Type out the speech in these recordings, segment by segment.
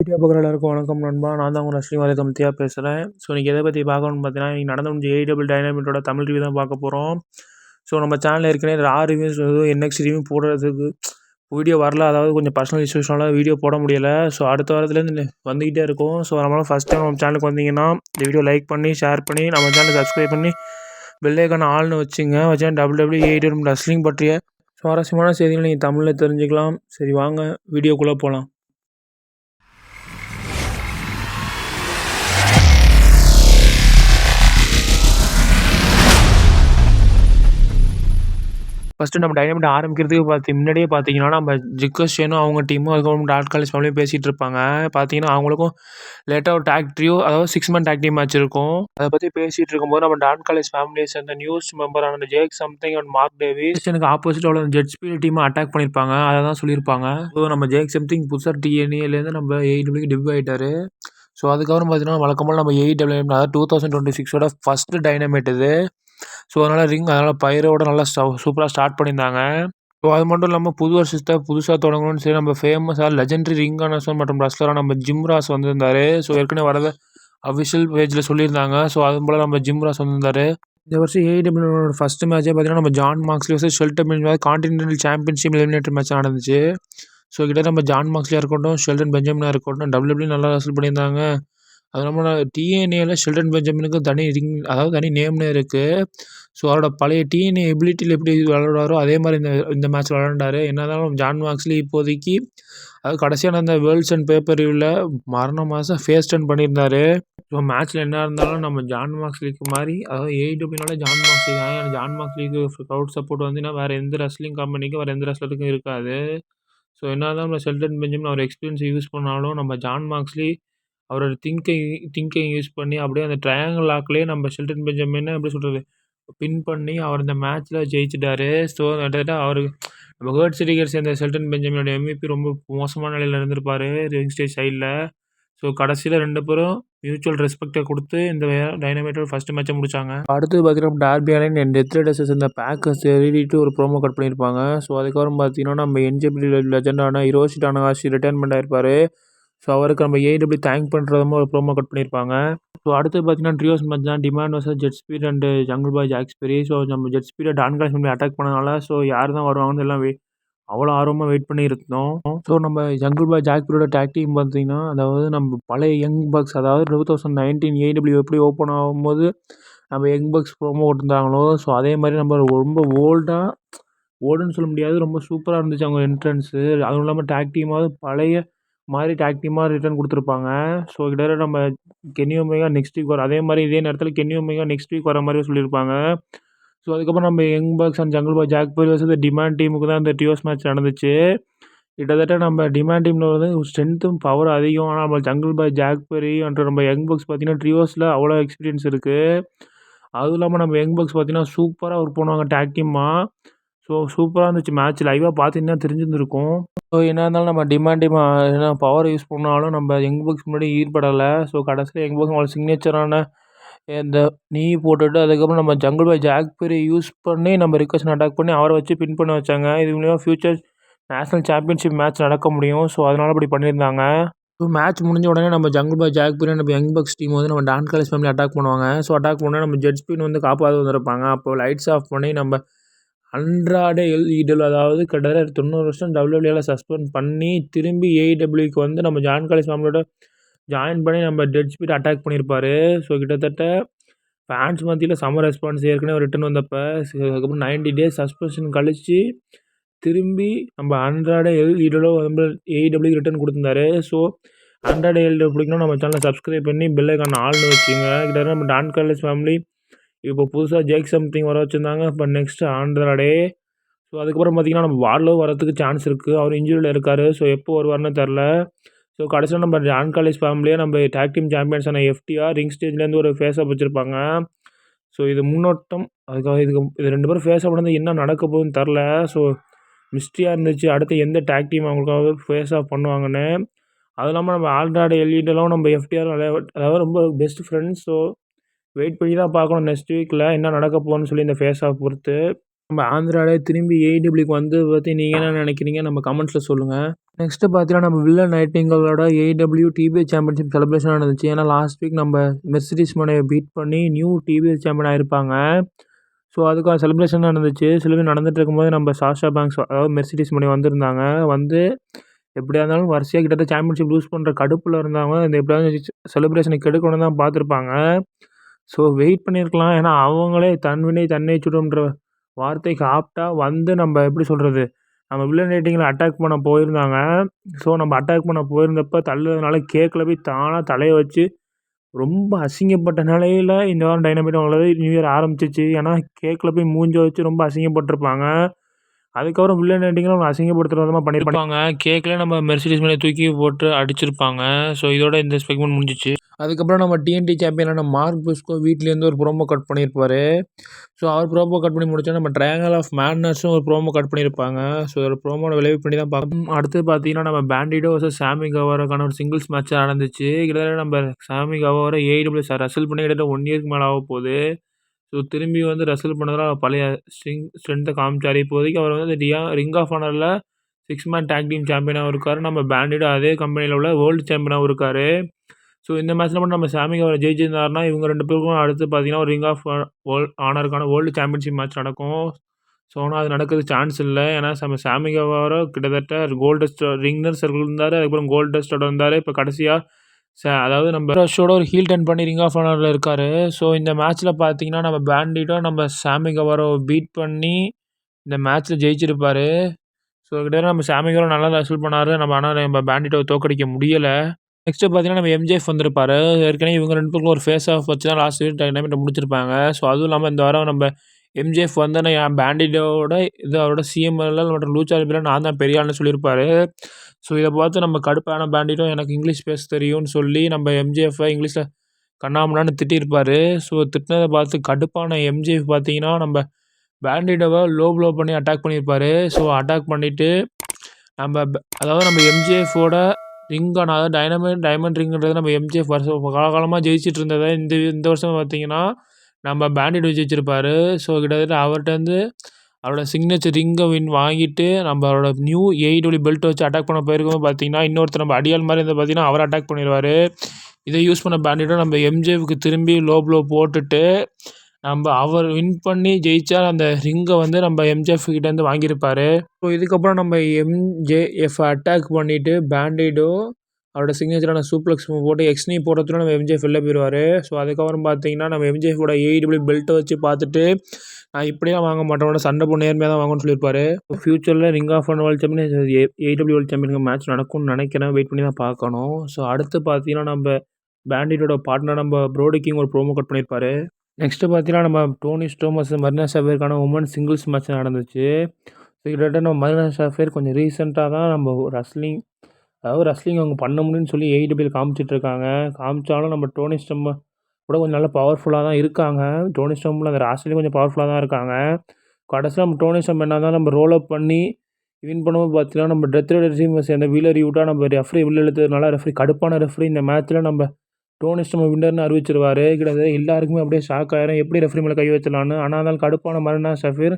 Video பார்க்குற எல்லாருக்கும் வணக்கம் நண்பா. நான் தான் உங்கள் ஸ்ரீமதி கம்தியா பேசுகிறேன். ஸோ இன்றைக்கி எதை பற்றி பார்க்கணும்னு பார்த்தீங்கன்னா இன்றைக்கி நடந்த முடிஞ்ச ஏடபிள் டைனாமிட்டோட தமிழ் ரிவ்யூ தான் பார்க்க போகிறோம் ஸோ நம்ம சேனலில் ஏற்கனவே ரா ரிவ்யூஸ் என்எக்ஸ் ரிவ்யூ போடுறதுக்கு வீடியோ வரல. அதாவது கொஞ்சம் பர்சனல் இஷ்யூஸ்னால வீடியோ போட முடியலை. ஸோ அடுத்த வாரத்துலேருந்து வந்துக்கிட்டே இருக்கும். ஸோ நம்மளால் ஃபஸ்ட் டைம் நம்ம சேனலுக்கு வந்தீங்கன்னா இந்த வீடியோ லைக் பண்ணி ஷேர் பண்ணி நம்ம சேனலை சப்ஸ்கிரைப் பண்ணி பெல்லைக்கான ஆள்னு வச்சுங்க. வச்சா டபுள் டபுள்யூ எயிட் ரஸ்லிங் பற்றிய சுவாரஸ்யமான செய்திகளை நீங்கள் தமிழில் தெரிஞ்சுக்கலாம். சரி வாங்க வீடியோக்குள்ளே போகலாம் ஃபஸ்ட்டு நம்ம டைனமிட் ஆரம்பிக்கிறதுக்கு பார்த்து முன்னாடியே பார்த்தீங்கன்னா நம்ம ஜிக்கோஷேனும் அவங்க டீமும் அதுக்கப்புறம் டாட் காலேஜ் ஃபேமிலியும் பேசிகிட்டு இருப்பாங்க. பார்த்தீங்கன்னா அவங்களுக்கும் லேட்டாக ஒரு டேக் ட்ரியோ அதாவது six month tag team match இருக்கும். அதை பற்றி பேசிகிட்டு இருக்கும்போது நம்ம டாட் காலேஜ் ஃபேமிலியை சேர்ந்த நியூஸ் மெம்பரான அந்த Jack something and Mark Davis எனக்கு ஆப்போசிட் அவ்வளோ ஜெட் ஸ்பீட் டீமை அட்டாக் பண்ணியிருப்பாங்க அதை தான் சொல்லியிருப்பாங்க. ஸோ நம்ம ஜேக் சம்திங் புதுசாக டிஎன்ஏலேருந்து நம்ம எயிட் டிவ் ஆகிட்டாரு ஸோ அதுக்கப்புறம் பார்த்தீங்கன்னா வழக்கமாக நம்ம எயிட் டபிள்யூ அதாவது டூ தௌசண்ட் டுவெண்ட்டி சிக்ஸோட ஃபஸ்ட்டு டைனமேட் இது. ஸோ அதனால் ரிங் அதனால் பயிரோட நல்லா சூப்பராக ஸ்டார்ட் பண்ணியிருந்தாங்க. ஸோ அது மட்டும் இல்லாமல் புது வருஷத்தை புதுசாக தொடங்கணும்னு சரி நம்ம ஃபேமஸாக லெஜெண்டரி ரிங் அனர்சன் மற்றும் ரஸ்லராக நம்ம ஜிம்ராஸ் வந்திருந்தார். ஸோ ஏற்கனவே வரத அஃபிஷியல் பேஜில் சொல்லியிருந்தாங்க. ஸோ அது போல் நம்ம ஜிம்ராஸ் வந்திருந்தார். இந்த வருஷம் ஏடபிள்யூட ஃபஸ்ட் மேட்சே பார்த்தீங்கன்னா நம்ம ஜான் மார்க்ஸ்லி வச்சு Shelton Benjamin continental championship eliminator match நடந்துச்சு. ஸோ கிட்ட நம்ம ஜான் மார்க்ஸ்லியாக இருக்கட்டும் ஷெல்டன் பெஞ்சமினாக இருக்கட்டும் டபிள்யூபிள்யூ நல்லா ரசல் பண்ணியிருந்தாங்க. அது இல்லாமல் டிஎன்ஏல சில்ட்ரன் பெஞ்சமினுக்கு தனி ரிங் அதாவது தனி நேம்னு இருக்குது ஸோ அவரோட பழைய டிஎன்ஏ எபிலிட்டியில் எப்படி விளையாடுவாரோ அதே மாதிரி இந்த இந்த மேட்ச் விளாண்டாரு என்ன இருந்தாலும் ஜான் மார்க்ஸ்லி இப்போதைக்கு அது கடைசியாக நடந்த வேர்ல்ட்ஸ் அண்ட் பேப்பர் ரிவ்யூவில் மரண மாதம் ஃபேஸ் டர்ன் பண்ணியிருந்தார். ஸோ மேட்ச்சில் என்ன இருந்தாலும் நம்ம ஜான் மார்க்ஸ்லிக்கு மாதிரி அதாவது ஏடபிள்யூனால ஜான் மார்க்ஸ்லி தான். ஏன்னா ஜான் மார்க்ஸ்லிக்கு க்ரௌட் சப்போர்ட் வந்துன்னா வேறு எந்த ரெஸ்லிங் கம்பெனிக்கும் வேறு எந்த ரெஸ்லருக்கும் இருக்காது. ஸோ என்ன இருந்தாலும் நம்ம ஷெல்டன் பெஞ்சமின் அவர் எக்ஸ்பீரியன்ஸ் யூஸ் பண்ணாலும் நம்ம ஜான் மார்க்ஸ்லி அவரோட திங்கிங் திங்கிங் யூஸ் பண்ணி அப்படியே அந்த ட்ரையாங்கிள் லாக்லேயே நம்ம ஷெல்டன் பெஞ்சமின்னு எப்படி சொல்கிறது பின் பண்ணி அவர் இந்த மேட்ச்சில் ஜெயிச்சிட்டாரு. ஸோ கிட்டத்தட்ட அவர் நம்ம ஹேர்ட் சிட்டிகர் சேர்ந்த ஷெல்டன் பெஞ்சமினோட எம்இபி ரொம்ப மோசமான நிலையில் இருந்திருப்பார் ரிங் ஸ்டேஜ் சைடில் ஸோ கடைசியில் ரெண்டு பேரும் மியூச்சுவல் ரெஸ்பெக்டை கொடுத்து இந்த டைனமேட்டோட ஃபஸ்ட்டு மேட்சை முடிச்சாங்க. அடுத்து பார்த்தீங்கன்னா Darby Allin and death riders இந்த பேக்கர்ஸ் எழுதிட்டு ஒரு ப்ரோமோ கட் பண்ணியிருப்பாங்க. ஸோ அதுக்கப்புறம் பார்த்தீங்கன்னா நம்ம என்ஜிபி லெஜெண்டான ஹிரோஷி டானகாஷி ரிட்டைர்மெண்ட் ஆயிருப்பார். ஸோ அவருக்கு நம்ம ஏடபிள்யூ தேங்க் பண்ணுறதுமோ ஒரு ப்ரோமோ கட் பண்ணியிருப்பாங்க ஸோ அடுத்து பார்த்தீங்கன்னா ட்ரியோஸ் மேட்ச் தான். Demand versus Jet Speed and Jungle Boy Jack Perry so நம்ம ஜெட் ஸ்பீடை டான்காஸ் பண்ணி அட்டாக் பண்ணனால ஸோ யார் தான் வருவாங்கன்னு எல்லாம் வெயிட் அவ்வளோ ஆர்வமாக வெயிட் பண்ணியிருந்தோம் ஸோ நம்ம ஜங்கிள் பாய் ஜாக்பீரோட டேக் டீம் பார்த்தீங்கன்னா அதாவது நம்ம பழைய யங் பக்ஸ் அதாவது டூ தௌசண்ட் நைன்டீன் ஏடபிள்யூ எப்படி ஓப்பன் ஆகும்போது நம்ம யங் பக்ஸ் ப்ரோமோ கொடுத்துருந்தாங்களோ ஸோ அதே மாதிரி நம்ம ரொம்ப ஓல்டாக ஓல்டுன்னு சொல்ல முடியாது. ரொம்ப சூப்பராக இருந்துச்சு அவங்க என்ட்ரன்ஸு அதுவும் இல்லாமல் டேக் டீமாவது பழைய மாதிரி டேக் டீமாக ரிட்டர்ன் கொடுத்துருப்பாங்க. ஸோ கிட்டத்தட்ட நம்ம கென்னி ஒமேகா நெக்ஸ்ட் வீக் வர அதே மாதிரி இதே நேரத்தில் கென்னி ஒமேகா நெக்ஸ்ட் வீக் வர மாதிரி சொல்லியிருப்பாங்க. ஸோ அதுக்கப்புறம் நம்ம Young Bucks and Jungle Boy Jack Perry வச்சு டிமாண்ட் டீமுக்கு தான் இந்த டியோஸ் மேட்ச் நடந்துச்சு. கிட்டத்தட்ட நம்ம டிமாண்ட் டீமில் வந்து ஸ்ட்ரென்த்தும் பவர் அதிகம். ஆனால் நம்ம Jungle Boy Jack Perry and நம்ம யங் பாக்ஸ் பார்த்தீங்கன்னா ட்ரியோஸில் அவ்வளோ எக்ஸ்பீரியன்ஸ் இருக்குது அதுவும் இல்லாமல் நம்ம யங் பாக்ஸ் பார்த்தீங்கன்னா சூப்பராக ஒர்க் பண்ணுவாங்க டேக் டீமாக ஸோ சூப்பராக இருந்துச்சு. மேட்ச் லைவாக பார்த்தீங்கன்னா தெரிஞ்சிருந்துருக்கும். ஸோ என்ன இருந்தாலும் நம்ம டிமாண்ட் டிமா என்ன பவர் யூஸ் பண்ணாலும் நம்ம யங் பாக்ஸ் முன்னாடி ஈடுபடலை. ஸோ கடைசியில் யங் பாக்ஸ் அவங்களோட சிக்னேச்சரான இந்த நீ போட்டுட்டு அதுக்கப்புறம் நம்ம jungle boy Jack Perry use பண்ணி நம்ம ரிக்வஸ்ட் அட்டாக் பண்ணி அவரை வச்சு பின் பண்ண வச்சாங்க. இது மூலியமாக ஃபியூச்சர் நேஷனல் சாம்பியன்ஷிப் மேட்ச் நடக்க முடியும். ஸோ அதனால் அப்படி பண்ணியிருந்தாங்க. ஸோ மேட்ச் முடிஞ்ச உடனே நம்ம ஜங்கிள் பாய் ஜாக் பெரி நம்ம யங் பாக்ஸ் டீம் வந்து நம்ம டான் காலேஜ் ஃபேமிலி அட்டாக் பண்ணுவாங்க. ஸோ அட்டாக் பண்ணால் நம்ம ஜெட் ஸ்பின் வந்து காப்பாற்ற வந்திருப்பாங்க அப்போ லைட்ஸ் ஆஃப் பண்ணி நம்ம அன்றாட இடல் அதாவது கிட்டத்தட்ட தொண்ணூறு வருஷம் டபிள்யூடபிள்யூல சஸ்பெண்ட் பண்ணி திரும்பி ஏஇடபிள்யூக்கு வந்து நம்ம ஜான் காலேஜ் ஃபேமிலியோட ஜாயின் பண்ணி நம்ம டெட் ஸ்பீட் அட்டாக் பண்ணியிருப்பார் ஸோ கிட்டத்தட்ட ஃபேன்ஸ் மத்தியில் சம்மர் ரெஸ்பான்ஸ் ஏற்கனவே ரிட்டன் வந்தப்போ. அதுக்கப்புறம் நைன்டி டேஸ் சஸ்பென்ஷன் கழித்து திரும்பி நம்ம அன்றாட எல் வந்து ஏஇடபிள்யூ ரிட்டன் கொடுத்துருந்தாரு. ஸோ அன்றாட எல் பிடிக்கணும் நம்ம சேனலை சப்ஸ்கிரைப் பண்ணி பெல்லைக்கான ஆள்னு வச்சுங்க கிட்டத்தட்ட நம்ம டான் காலேஜ் ஃபேமிலி இப்போ புதுசாக ஜேக் சம்திங் வர வச்சுருந்தாங்க. இப்போ நெக்ஸ்ட்டு ஆண்ட்ராடே ஸோ அதுக்கப்புறம் பார்த்திங்கன்னா நம்ம வார்லோ வரத்துக்கு சான்ஸ் இருக்குது அவர் இன்ஜுரியில் இருக்கார். ஸோ எப்போ வருவார்னு தெரில. ஸோ கடைசியில் நம்ம ஜான் காலேஜ் ஃபேமிலியே நம்ம டேக் டீம் சாம்பியன்ஸான எஃப்டிஆர் ரிங் ஸ்டேஜ்லேருந்து ஒரு ஃபேஸ் வச்சுருப்பாங்க. ஸோ இது முன்னோட்டம். அதுக்காக இதுக்கு இது ரெண்டு பேரும் ஃபேஸ் ஆஃப் என்ன நடக்க போகுதுன்னு தெரில. ஸோ மிஸ்ட்ரியாக இருந்துச்சு. அடுத்து எந்த டேக் டீம் அவங்களுக்காக ஃபேஸ் ஆஃப் பண்ணுவாங்கன்னு. அது இல்லாமல் நம்ம ஆல்ராடு எல்இடெல்லாம் நம்ம எஃப்டிஆர் அதாவது ரொம்ப பெஸ்ட் ஃப்ரெண்ட்ஸ் ஸோ வெயிட் பண்ணி தான் பார்க்கணும் நெக்ஸ்ட் வீக்கில் என்ன நடக்க போகணும்னு சொல்லி இந்த ஃபேஸ் ஆஃப் பொறுத்து. நம்ம ஆந்திராவிலே திரும்பி ஏடபிள்யூக்கு வந்து பற்றி நீங்கள் என்ன நினைக்கிறீங்க? நம்ம கமெண்ட்ஸில் சொல்லுங்கள் நெக்ஸ்ட்டு பார்த்தீங்கன்னா நம்ம வில்லன் நைட்டிங்களோட ஏடபிள்யூ டிபிஎஸ் சாம்பியன்ஷிப் செலிப்ரேஷன் நடந்துச்சு. ஏன்னா லாஸ்ட் வீக் நம்ம மெர்சிடிஸ் மனையை பீட் பண்ணி நியூ டிபிஎஸ் சாம்பியன் ஆயிருப்பாங்க. ஸோ அதுக்காக செலிப்ரேஷன் நடந்துச்சு. பேர் நடந்துட்டு இருக்கும்போது நம்ம சாஷா பேங்க்ஸ் அதாவது மெர்சிடிஸ் மணி வந்திருந்தாங்க. வந்து எப்படியா இருந்தாலும் வரிசையாக கிட்டத்தட்ட சாம்பியன்ஷிப் லூஸ் பண்ணுற கடுப்பில் இருந்தாங்க இந்த எப்படியாவது செலிப்ரேஷனுக்கு கெடுக்கணும் தான் பார்த்துருப்பாங்க. ஸோ வெயிட் பண்ணியிருக்கலாம் ஏன்னா அவங்களே தன்வினை தன்னை சுடும்ன்ற வார்த்தைக்கு ஆப்டாக வந்து நம்ம எப்படி சொல்கிறது நம்ம வில்லன் ரேட்டிங்கில் அட்டாக் பண்ண போயிருந்தாங்க. ஸோ நம்ம அட்டாக் பண்ண போயிருந்தப்போ தள்ளுறதுனால கேக்கில் போய் தானாக தலையை வச்சு ரொம்ப அசிங்கப்பட்ட நிலையில் இந்த வாரம் டைனமைட் அவங்களது நியூ இயர் ஆரம்பிச்சிச்சு. ஏன்னா கேக்கில் போய் மூஞ்ச வச்சு ரொம்ப அசிங்கப்பட்டிருப்பாங்க. அதுக்கப்புறம் வில்லன் ரேட்டிங்கில் அவங்க அசிங்கப்படுத்துகிற விதமாக பண்ணியிருப்பாங்க கேக்கில் நம்ம மெர்சிடிஸ் மேலே தூக்கி போட்டு அடிச்சிருப்பாங்க. ஸோ இதோட இந்த செக்மெண்ட் முடிஞ்சிச்சு. அதுக்கப்புறம் நம்ம டிஎன்டி சாம்பியனான மார்க் புஸ்கோ வீட்லேருந்து ஒரு ப்ரோமோ கட் பண்ணியிருப்பாரு. ஸோ அவர் ப்ரோமோ கட் பண்ணி முடிச்சா நம்ம ட்ரையாங்கல் ஆஃப் மேட்னஸும் ஒரு ப்ரோமோ கட் பண்ணியிருப்பாங்க. ஸோ ஒரு ப்ரோமோட விளைவு பண்ணி தான் பார்க்கணும். அடுத்து பார்த்தீங்கன்னா நம்ம பேண்டிடோ வர்சஸ் சாமி கவாரக்கான ஒரு சிங்கிள்ஸ் மேட்ச் நடந்துச்சு. கிட்டத்தட்ட நம்ம சாமி கவாரை ஏடபிள்யூ சார் ரசல் பண்ணி கிட்டத்தட்ட ஒன் இயர்க்கு மேலே ஆக போகுது ஸோ திரும்பி வந்து ரசல் பண்ணதெல்லாம் பழைய ஸ்ட்ரிங் ஸ்ட்ரென்த்தை காமிச்சார். இப்போதைக்கு அவர் வந்து ரியா ரிங் ஆஃப் ஆனரில் சிக்ஸ் மேன் டேக் டீம் சாம்பியனாகவும் இருக்கார். நம்ம பேண்டிடோ அதே கம்பெனியில் உள்ள வேர்ல்டு சாம்பியனாகவும் இருக்கார். ஸோ இந்த மேட்ச்சில் மட்டும் நம்ம சாமிக்கு அவர் ஜெயிச்சிருந்தாருன்னா இவங்க ரெண்டு பேருக்கும் அடுத்து பார்த்தீங்கன்னா ஒரு ரிங் ஆஃப் வேர்ல்ட் ஆனருக்கான வேர்ல்டு சாம்பியன்ஷிப் மேட்ச் நடக்கும். ஸோ ஆனால் அது நடக்கிறது சான்ஸ் இல்லை. ஏன்னா நம்ம சாமி கவாரோ கிட்டத்தட்ட கோல்டு டஸ்ட் ரிங்னர் சர்க்கிள் இருந்தார். அதுக்கப்புறம் கோல்டு டஸ்டோட இருந்தார் இப்போ கடைசியாக ச அதாவது நம்ம ரஷோட ஒரு ஹீல் டர்ன் பண்ணி ரிங் ஆஃப் ஆனரில் இருக்கார். ஸோ இந்த மேட்ச்சில் பார்த்தீங்கன்னா நம்ம பேண்டிட்டோ நம்ம சாமி கவாரோ பீட் பண்ணி இந்த மேட்ச்சில் ஜெயிச்சிருப்பார். ஸோ கிட்டத்தட்ட நம்ம சாமி கவாரோ நல்லா ரசல் பண்ணார். நம்ம ஆனால் நம்ம பேண்டிட்டோ தோக்கடிக்க முடியலை. நெக்ஸ்ட்டு பார்த்தீங்கன்னா நம்ம எம்ஜேஃப் வந்திருப்பாரு. ஏற்கனவே இவங்க ரெண்டு பேருக்கும் ஒரு ஃபேஸ் ஆஃப் வச்சு தான் லாஸ்ட் டைம் டைனமிட்டை முடிச்சிருப்பாங்க. ஸோ அதுவும் இல்லாமல் இந்த வாரம் நம்ம எம்ஜிஎஃப் வந்து என் பேண்டிடோட இது அவரோட சிஎம்எல்எல் மற்றும் லூச்சா பில் நான் தான் பெரிய ஆள்னு சொல்லியிருப்பாரு. ஸோ இதை பார்த்து நம்ம கடுப்பான பேண்டிடோ எனக்கு இங்கிலீஷ் பேச தெரியும்னு சொல்லி நம்ம எம்ஜிஎஃப்பை இங்கிலீஷில் கண்ணாமண்ணான்னு திட்டியிருப்பார். ஸோ திட்டினதை பார்த்து கடுப்பான எம்ஜிஎஃப் பார்த்தீங்கன்னா நம்ம பேண்டிடோவை லோ ப்ளோ பண்ணி அட்டாக் பண்ணியிருப்பாரு. ஸோ அட்டாக் பண்ணிவிட்டு நம்ம அதாவது நம்ம எம்ஜிஎஃபோட ரிங்கான அதாவது டைனமைட் டைமண்ட் ரிங்குன்றது நம்ம எம்ஜிஎஃப் வருஷம் காலகாலமாக ஜெயிச்சிட்டு இருந்ததை இந்த இந்த வருஷம் பார்த்தீங்கன்னா நம்ம பேண்டிட் வச்சுருப்பாரு. ஸோ கிட்டத்தட்ட அவர்கிட்டேருந்து அவரோட சிக்னேச்சர் ரிங்கை வின் வாங்கிட்டு நம்மளோட நியூ ஏஇடபிள்யூ பெல்ட்டை வச்சு அட்டாக் பண்ண போயிருக்கோம் பார்த்தீங்கன்னா இன்னொருத்தர் நம்ம அடியால் மாதிரி இருந்தால் பார்த்தீங்கன்னா அவர் அட்டாக் பண்ணிடுவார் இதை யூஸ் பண்ண பேண்டிட்டை நம்ம எம்ஜேவுக்கு திரும்பி லோ ப்ளோ போட்டுட்டு நம்ம அவர் வின் பண்ணி ஜெயிச்சா அந்த ரிங்கை வந்து நம்ம எம்ஜிஎஃப் கிட்டேருந்து வாங்கியிருப்பார். ஸோ இதுக்கப்புறம் நம்ம எம்ஜேஎஃப் அட்டாக் பண்ணிவிட்டு பேண்டிடோ அவரோட சிக்னேச்சரான சூப்ளெக்ஸ் போட்டு எக்ஸ்னி போடுறதுல நம்ம எம்ஜிஎஃப் வெளில போயிடுவார் ஸோ அதுக்கப்புறம் பார்த்தீங்கன்னா நம்ம எம்ஜிஎஃபோட ஏஇடபிள்யூ பெல்ட்டை வச்சு பார்த்துட்டு நான் இப்படிலாம் வாங்க மாட்டேன். சண்டை போட நேர்மையாக தான் வாங்கணும்னு சொல்லியிருப்பாரு. ஃப்யூச்சரில் ring of and world champion AEW world champion match நடக்கும்னு நினைக்கிறேன். வெயிட் பண்ணி தான் பார்க்கணும். ஸோ அடுத்து பார்த்தீங்கன்னா நம்ம பேண்டிட்டோட பார்ட்னர் நம்ம ப்ரோடி கிங் ஒரு ப்ரோமோ கட் பண்ணியிருப்பாரு. நெக்ஸ்ட்டு பார்த்தீங்கன்னா நம்ம டோனி ஸ்டோமஸ் மர்னா ஷாஃபேருக்கான உமன் சிங்கிள்ஸ் மேட்ச் நடந்துச்சு. ஸோ கிட்டத்தட்ட நம்ம மர்னா ஷாஃபேர் கொஞ்சம் ரீசெண்டாக தான் நம்ம ரஸ்லிங் அதாவது ரஸ்லிங் அவங்க பண்ண முடியும்னு சொல்லி ஏஇடபிள்யூ காமிச்சிட்ருக்காங்க. காமிச்சாலும் நம்ம டோனி ஸ்டம் கூட கொஞ்சம் நல்லா பவர்ஃபுல்லாக தான் இருக்காங்க. டோனி ஸ்டம்பில் அந்த ராசிலையும் கொஞ்சம் பவர்ஃபுல்லாக தான் இருக்காங்க. கடைசியில் நம்ம டோனி ஸ்டம் என்ன தான் நம்ம ரோல் அப் பண்ணி வின் பண்ணும்போது பார்த்தீங்கன்னா நம்ம டெத் ரைடர் டீம் சேர்ந்த வீலர் விட்டால் நம்ம ரெஃப்ரி உள்ள இழுத்ததுனால ரெஃப்ரி கடுப்பான ரெஃப்ரி இந்த மேட்ச்சில் நம்ம டோனி ஸ்டம் வின்னர்னு அறிவிச்சிருவார். கிட்டத்தட்ட எல்லாருக்குமே அப்படியே ஷாக் ஆயிரும். எப்படி ரெஃப்ரி மேலே கை வச்சிடலான்னு ஆனால் இருந்தாலும் கடுப்பான மறுநாள் ஷஃபீர்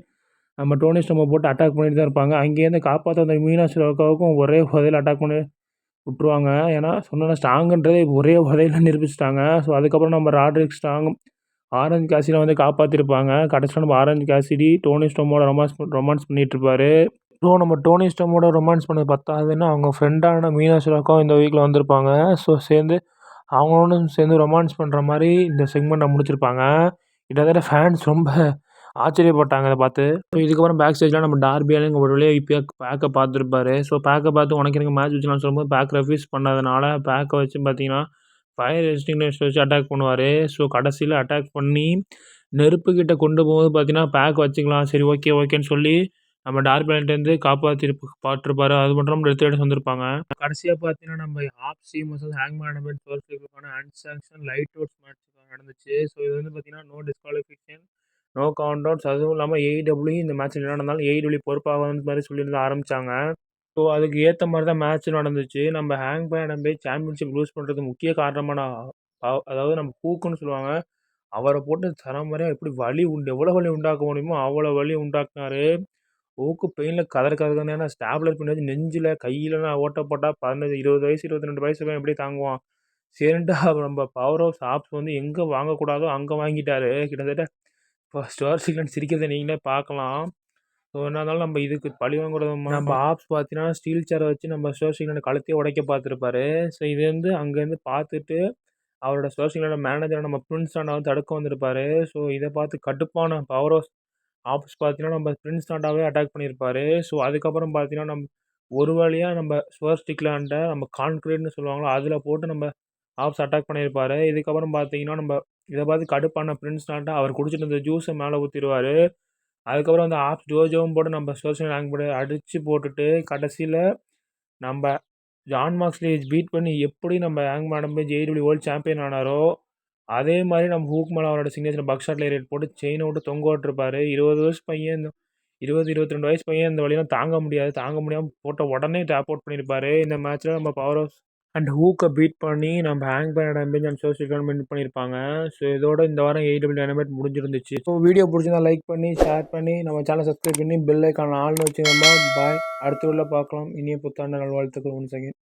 நம்ம டோனி ஸ்டம்மை போட்டு அட்டாக் பண்ணிட்டு தான் இருப்பாங்க. அங்கேருந்து காப்பாற்ற அந்த மீனா ஸ்லோக்காவுக்கும் ஒரே உதையில் அட்டாக் பண்ணி விட்ருவாங்க ஏன்னா சொன்ன ஸ்ட்ராங்குன்றதே ஒரே உதையில் நிரூபிச்சிட்டாங்க. ஸோ அதுக்கப்புறம் நம்ம ராட்ரிக் ஸ்ட்ராங் ஆரஞ்சு கேசிடை வந்து காப்பாற்றிருப்பாங்க கடைசியில் நம்ம ஆரஞ்சு கேசிடி டோனி ஸ்டோமோட ரொமான்ஸ் ரொமான்ஸ் பண்ணிகிட்ருப்பாரு ஸோ நம்ம டோனி ஸ்டோமோட ரொமான்ஸ் பண்ணது பத்தாதுன்னு அவங்க ஃப்ரெண்டான மீனா ஸ்லோக்காவும் இந்த வீக்கில் வந்திருப்பாங்க. ஸோ சேர்ந்து அவங்களோட சேர்ந்து ரொமான்ஸ் பண்ணுற மாதிரி இந்த செக்மெண்ட்டை முடிச்சிருப்பாங்க. கிட்டத்தட்ட ஃபேன்ஸ் ரொம்ப ஆச்சரியப்பட்டாங்க அதை பார்த்து. ஸோ இதுக்கப்புறம் பேக் ஸ்டேஜில் நம்ம டார்பியாலும் ஒரு வழியாக இப்போ பேக்கை பார்த்துருப்பாரு. ஸோ பேக்கை பார்த்து உனக்கு எனக்கு மேட்ச் வச்சுலாம்னு சொல்லும்போது பேக் ரெஃப்யூஸ் பண்ணாதனால பேக்கை வச்சு பார்த்தீங்கன்னா ஃபயர் எக்ஸ்டிங்விஷர் வச்சு அட்டாக் பண்ணுவார். ஸோ கடைசியில் அட்டாக் பண்ணி நெருப்புக்கிட்ட கொண்டு போகும்போது பார்த்தீங்கன்னா பேக் வச்சுக்கலாம். சரி ஓகே ஓகேன்னு சொல்லி நம்ம டார்பியான்ட்டேருந்து காப்பாற்றி பாட்டிருப்பாரு அது மட்டும் நம்ம எடுத்து வந்திருப்பாங்க. கடைசியாக பார்த்தீங்கன்னா நம்ம ஆப் சி மசல் ஹேங் மேனமெண்ட் டுவெல் அன்சாங்ஷன் லைட் அவுட் மேட்ச் நடந்துச்சு. ஸோ இது வந்து பார்த்தீங்கன்னா no disqualification no count outs அதுவும் இல்லாமல் ஏஇடபிள்யூ இந்த மேட்ச் என்ன நடந்தாலும் ஏஇடபிள்யூ பொறுப்பாக மாதிரி சொல்லியிருந்து ஆரம்பித்தாங்க ஸோ அதுக்கு ஏற்ற மாதிரி தான் மேட்ச் நடந்துச்சு. நம்ம ஹேங் பேடம் போய் சாம்பியன்ஷிப் லூஸ் பண்ணுறது முக்கிய காரணமான அதாவது நம்ம கூக்குன்னு சொல்லுவாங்க. அவரை போட்டு தரமுறையாக எப்படி வலி உண்டு எவ்வளோ வலி உண்டாக்க முடியுமோ அவ்வளோ வலி உண்டாக்குனாரு. ஊக்கு பெயினில் கதற கதறன்னு ஸ்டாப்லர் பண்ணி நெஞ்சில் நெஞ்சில் கையிலலாம் ஓட்ட போட்டால் பதினஞ்சு இருபது வயசு இருபத்தி ரெண்டு வயசு எப்படி தாங்குவான். சரின்ட்டு அவர் நம்ம பவர் ஹவுஸ் ஆப்ஸ் வந்து எங்கே வாங்கக்கூடாதோ அங்கே வாங்கிட்டாரு. கிட்டத்தட்ட இப்போ ஸ்டோர் சீக்ரெட் சிரிக்கிறத நீங்களே பார்க்கலாம். ஸோ என்ன இருந்தாலும் நம்ம இதுக்கு பழி வாங்குறது நம்ம ஆப்ஸ் பார்த்தீங்கன்னா ஸ்டீல் சேரை வச்சு நம்ம ஸ்டோர் சீக்ரெட் கழுத்தையே உடைக்க பார்த்துருப்பாரு. ஸோ இது வந்து அங்கேருந்து பார்த்துட்டு அவரோட ஸ்டோர் சீக்ரெட் மேனேஜரை நம்ம பிரின்ஸ் தாண்டா வந்து தடுக்க வந்திருப்பாரு. ஸோ இதை பார்த்து கடுப்பான பவர் ஹவுஸ் ஆப்ஸ் பார்த்தீங்கன்னா நம்ம பிரின்ஸ் தாண்டாவே அட்டாக் பண்ணியிருப்பாரு ஸோ அதுக்கப்புறம் பார்த்தீங்கன்னா நம்ம ஒரு வழியாக நம்ம ஸ்டோர் ஸ்டிக்லாண்ட நம்ம கான்க்ரீட்னு சொல்லுவாங்களோ அதில் போட்டு நம்ம ஆப்ஸ் அட்டாக் பண்ணியிருப்பாரு இதுக்கப்புறம் பார்த்தீங்கன்னா நம்ம இதை பார்த்து கடுப்பான பிரின்ஸ் நாட்டா அவர் குடிச்சிட்டு இருந்த ஜூஸை மேலே ஊற்றிடுவார் அதுக்கப்புறம் வந்து ஆப்ஸ் டோஜோவும் போட்டு நம்ம சோசியல் ஹேங் போட்டு அடித்து போட்டுட்டு கடைசியில் நம்ம ஜான் மார்க்ஸ்லி பீட் பண்ணி எப்படி நம்ம ஹேங் மேடம் போய் ஜேடபிள்யூ வேர்ல்டு சாம்பியன் ஆனாரோ அதே மாதிரி நம்ம ஹூக் மேலே அவரோட சிக்னேச்சர் பக் ஷாட்ல ரேட் போட்டு செயினை விட்டு தொங்க விட்டுருப்பாரு. இருபது வயசு பையன் இந்த இருபது இருபத்தி ரெண்டு வயசு பையன் இந்த வழியெல்லாம் தாங்க முடியாது. தாங்க முடியாமல் போட்ட உடனே டேப் அவுட் பண்ணியிருப்பாரு இந்த மேட்ச்சில் நம்ம பவர் ஹவுஸ் அண்ட் ஹூக்கை பீட் பண்ணி நம்ம ஹேங் பண்ண டேமேஜ் அண்ட் சோசியல் வின் பண்ணியிருப்பாங்க ஸோ இதோட இந்த வாரம் ஏடபிள்யூ அனிமேட் முடிஞ்சிருந்துச்சு. ஸோ வீடியோ பிடிச்சிருந்தா லைக் பண்ணி ஷேர் பண்ணி நம்ம சேனல் சப்ஸ்கிரைப் பண்ணி பெல் ஐக்கான ஆள்னு வச்சுக்கோங்க. பாய் அடுத்த உள்ள பார்க்கலாம். இனிய புத்தாண்டு நல்வாழ்த்துக்கள் ஒன் செகண்ட்